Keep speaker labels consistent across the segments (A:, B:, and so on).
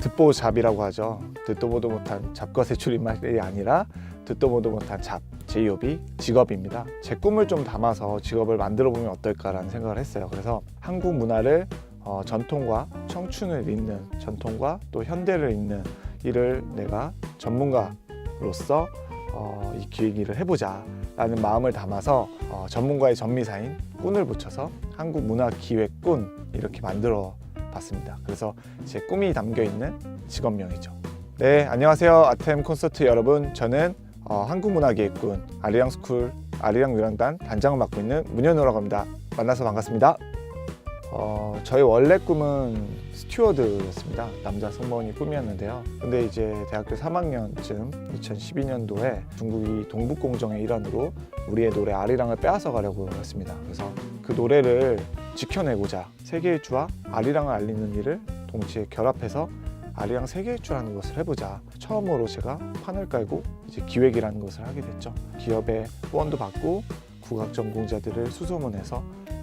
A: 듣보잡이라고 하죠. 듣도 보도 못한 잡것의 줄임말이 아니라 듣도 보도 못한 잡, 제이홉이 직업입니다. 제 꿈을 좀 담아서 직업을 만들어 보면 어떨까라는 생각을 했어요. 그래서 한국 문화를 어, 전통과 청춘을 잇는 전통과 또 현대를 잇는 일을 내가 전문가로서 어, 이 기획 일을 해보자 라는 마음을 담아서 어, 전문가의 전미사인 꾼을 붙여서 한국 문화 기획꾼 이렇게 만들어 봤습니다. 그래서 제 꿈이 담겨 있는 직업명이죠. 네, 안녕하세요. 아템 콘서트 여러분. 저는 어, 한국문화기획군 아리랑 스쿨 아리랑 유랑단 단장을 맡고 있는 문현우라고 합니다. 만나서 반갑습니다. 어, 저희 원래 꿈은 스튜어드였습니다. 남자 승무원이 꿈이었는데요. 근데 이제 대학교 3학년쯤 2012년도에 중국이 동북공정의 일환으로 우리의 노래 아리랑을 빼앗아 가려고 했습니다. 그래서 그 노래를 지켜내고자 세계일주와 아리랑을 알리는 일을 동시에 결합해서 아리랑 세계일주라는 것을 해보자. 처음으로 제가 판을 깔고 이제 기획이라는 것을 하게 됐죠. 기업의 후원도 받고 국악 전공자들을 수소문해서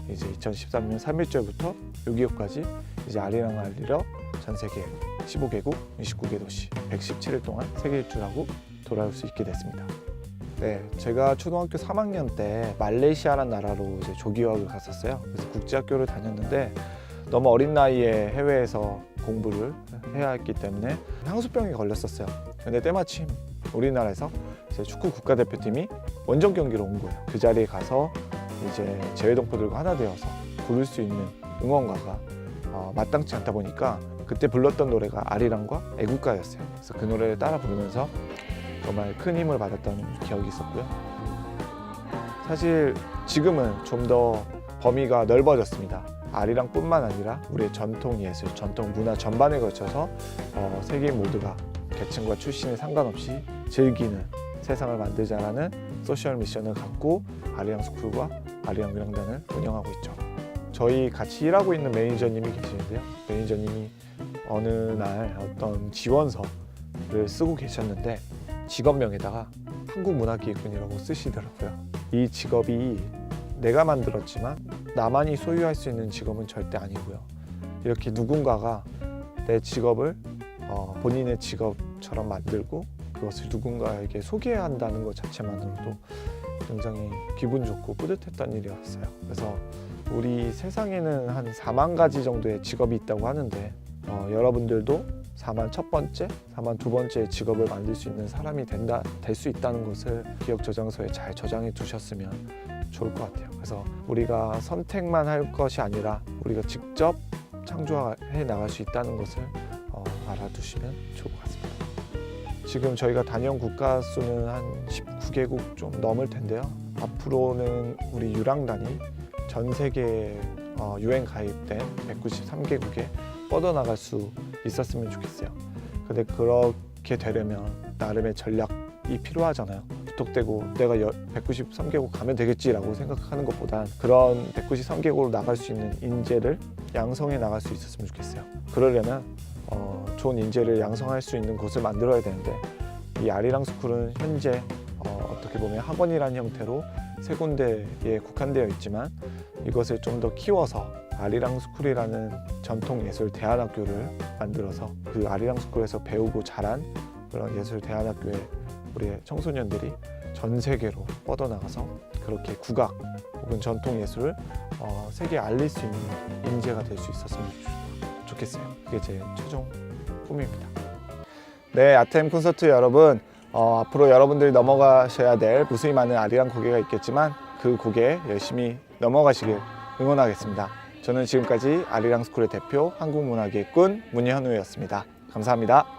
A: 이제 2013년 3일절부터 6.25까지 이제 아리랑을 알리러 전 세계 15개국 29개 도시 117일 동안 세계 일주하고 돌아올 수 있게 됐습니다. 네, 제가 초등학교 3학년 때 말레이시아라는 나라로 이제 조기유학을 갔었어요. 그래서 국제학교를 다녔는데 너무 어린 나이에 해외에서 공부를 해야 했기 때문에 향수병에 걸렸었어요. 근데 때마침 우리나라에서 이제 축구 국가대표팀이 원정 경기로 온 거예요. 그 자리에 가서 이제 제외동포들과 하나 되어서 부를 수 있는 응원가가 어, 마땅치 않다 보니까 그때 불렀던 노래가 아리랑과 애국가였어요. 그래서 그 노래를 따라 부르면서 정말 큰 힘을 받았던 기억이 있었고요. 사실 지금은 좀 더 범위가 넓어졌습니다. 아리랑뿐만 아니라 우리의 전통 예술, 전통 문화 전반에 걸쳐서 어, 세계인 모두가 계층과 출신에 상관없이 즐기는 세상을 만들자라는 소셜 미션을 갖고 아리랑 스쿨과 아리랑 유랑단을 운영하고 있죠. 저희 같이 일하고 있는 매니저님이 계시는데요. 매니저님이 어느 날 어떤 지원서를 쓰고 계셨는데 직업명에다가 한국문화기획군이라고 쓰시더라고요. 이 직업이 내가 만들었지만 나만이 소유할 수 있는 직업은 절대 아니고요. 이렇게 누군가가 내 직업을 어, 본인의 직업처럼 만들고 그것을 누군가에게 소개해야 한다는 것 자체만으로도 굉장히 기분 좋고 뿌듯했던 일이었어요. 그래서 우리 세상에는 한 4만 가지 정도의 직업이 있다고 하는데 어, 여러분들도 4만 첫 번째, 4만 두 번째 직업을 만들 수 있는 사람이 된다, 될 수 있다는 것을 기억 저장소에 잘 저장해 두셨으면 좋을 것 같아요. 그래서 우리가 선택만 할 것이 아니라 우리가 직접 창조해 나갈 수 있다는 것을 어, 알아두시면 좋을 것 같습니다. 지금 저희가 다녀온 국가 수는 한 19개국 좀 넘을 텐데요. 앞으로는 우리 유랑단이 전 세계 어, 유엔 가입된 193개국에 뻗어나갈 수 있었으면 좋겠어요. 근데 그렇게 되려면 나름의 전략이 필요하잖아요. 무턱대고 내가 193개국 가면 되겠지라고 생각하는 것보단 그런 193개국으로 나갈 수 있는 인재를 양성해 나갈 수 있었으면 좋겠어요. 그러려면 어, 좋은 인재를 양성할 수 있는 곳을 만들어야 되는데 이 아리랑 스쿨은 현재 어, 어떻게 보면 학원이라는 형태로 세 군데에 국한되어 있지만 이것을 좀 더 키워서 아리랑 스쿨이라는 전통 예술 대안학교를 만들어서 그 아리랑 스쿨에서 배우고 자란 그런 예술 대안학교에 우리 청소년들이 전 세계로 뻗어나가서 그렇게 국악 혹은 전통 예술을 어, 세계에 알릴 수 있는 인재가 될 수 있었으면 좋- 좋겠어요. 그게 제 최종 꿈입니다. 네, 아템 콘서트 여러분, 어, 앞으로 여러분들이 넘어가셔야 될 무수히 많은 아리랑 고개가 있겠지만 그 고개에 열심히 넘어가시길 응원하겠습니다. 저는 지금까지 아리랑 스쿨의 대표 한국문화기획군 문현우였습니다. 감사합니다.